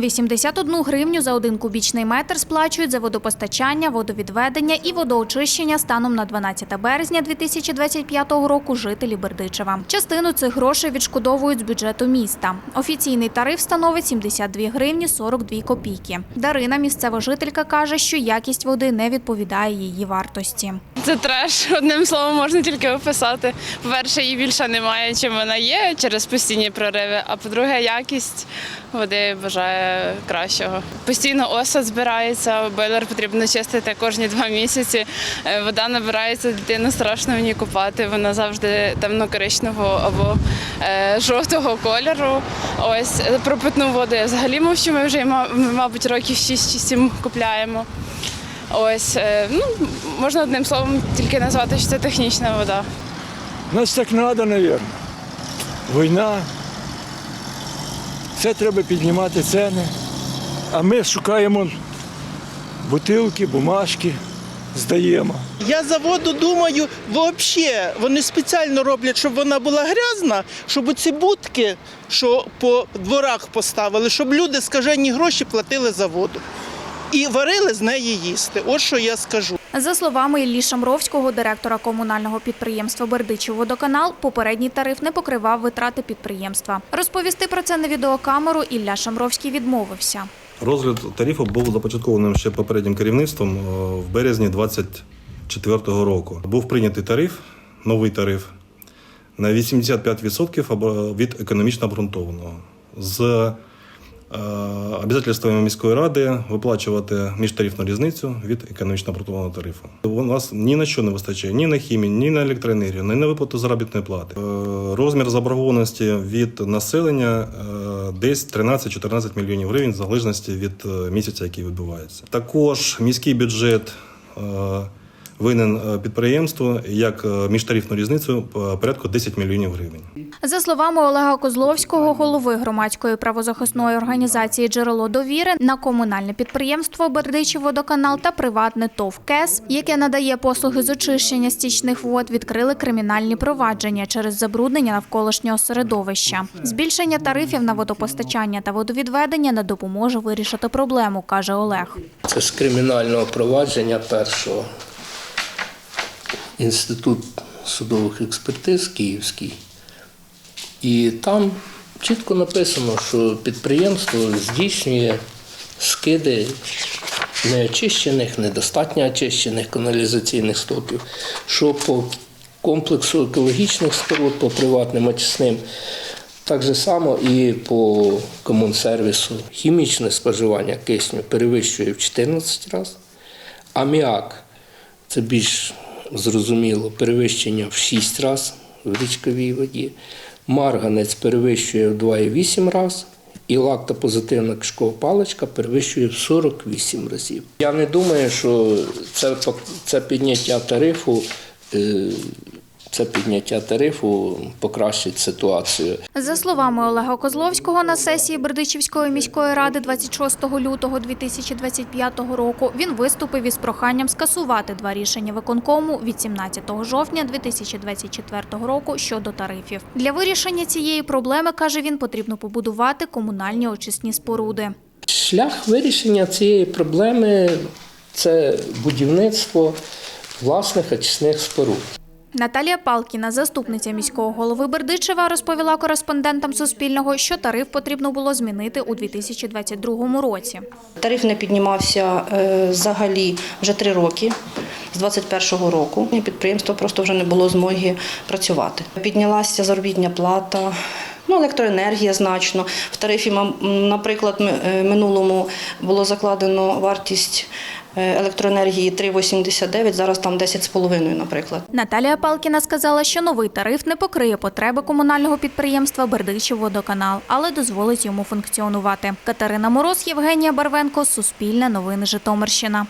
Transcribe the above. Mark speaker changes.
Speaker 1: 81 гривню за один кубічний метр сплачують за водопостачання, водовідведення і водоочищення станом на 12 березня 2025 року жителі Бердичева. Частину цих грошей відшкодовують з бюджету міста. Офіційний тариф становить 72 гривні 42 копійки. Дарина, місцева жителька, каже, що якість води не відповідає її вартості.
Speaker 2: Це треш. Одним словом можна тільки описати. По-перше, її більше немає, чим вона є через постійні прориви. А по-друге, якість води бажає кращого. Постійно осад збирається, бойлер потрібно чистити кожні два місяці. Е, Вода набирається, дитину страшно в ній купати. Вона завжди темно-коричневого або е, жовтого кольору. Ось е, про питну воду я взагалі мовчу. Ми вже ма- мабуть років 6 чи 7 купляємо. Ось, ну, можна одним словом тільки назвати, що це технічна вода.
Speaker 3: Нас так треба, мабуть. Війна. Все треба піднімати ціни. А ми шукаємо бутилки, бумажки, здаємо.
Speaker 4: Я за воду думаю, взагалі, вони спеціально роблять, щоб вона була грязна, щоб ці будки, що по дворах поставили, щоб люди скажені гроші платили за воду. І варили з неї їсти. От що я скажу.
Speaker 1: За словами Іллі Шамровського, директора комунального підприємства «Бердичівводоканал», попередній тариф не покривав витрати підприємства. Розповісти про це на відеокамеру Ілля Шамровський відмовився.
Speaker 5: Розгляд тарифу був започаткованим ще попереднім керівництвом е, в березні 2024 року. Був прийнятий тариф, новий тариф на 85% або від економічно обґрунтованого. З е, обов'язками міської ради виплачувати міжтарифну різницю від економічно обґрунтованого тарифу. У нас ні на що не вистачає, ні на хімію, ні на електроенергію, ні на виплату заробітної плати. Е, Розмір заборгованості від населення е, десь 13-14 мільйонів гривень, в залежності від місяця, який відбувається. Також міський бюджет. Винен е, підприємству як е, міжтарифну різницю е, порядку 10 мільйонів гривень.
Speaker 1: За словами Олега Козловського, голови громадської правозахисної організації «Джерело довіри» на комунальне підприємство «Бердичівводоканал» та приватне ТОВ «КЕС», яке надає послуги з очищення стічних вод, відкрили кримінальні провадження через забруднення навколишнього середовища. Збільшення тарифів на водопостачання та водовідведення не допоможе вирішити проблему, каже Олег.
Speaker 6: Це з кримінального провадження першого. Інститут судових експертиз Київський. І там чітко написано, що підприємство здійснює скиди неочищених, недостатньо очищених каналізаційних стоків, що по комплексу екологічних споруд, по приватним очисним, так же само і по комунсервісу. Хімічне споживання кисню перевищує в 14 разів. Аміак це більш зрозуміло, перевищення в 6 разів в річковій воді. Марганець перевищує в 2,8 разів. І лактопозитивна кишкова паличка перевищує в 48 разів. Я не думаю, що це, це підняття тарифу, е, це підняття тарифу покращить ситуацію.
Speaker 1: За словами Олега Козловського, на сесії Бердичівської міської ради 26 лютого 2025 року він виступив із проханням скасувати два рішення виконкому від 17 жовтня 2024 року щодо тарифів. Для вирішення цієї проблеми, каже він, потрібно побудувати комунальні очисні споруди.
Speaker 6: Шлях вирішення цієї проблеми це будівництво власних очисних споруд.
Speaker 1: Наталія Палкіна, заступниця міського голови Бердичева, розповіла кореспондентам Суспільного, що тариф потрібно було змінити у 2022 році.
Speaker 7: Тариф не піднімався е, взагалі вже три роки. З 21-го року підприємство просто вже не було змоги працювати. Піднялася заробітня плата, ну електроенергія значно. В тарифі, наприклад, е, минулому було закладено вартість е, електроенергії 3,89, зараз там 10,5, наприклад.
Speaker 1: Наталія Палкіна сказала, що новий тариф не покриє потреби комунального підприємства «Бердичівводоканал», але дозволить йому функціонувати. Катерина Мороз, Євгенія Барвенко, Суспільне новини Житомирщина.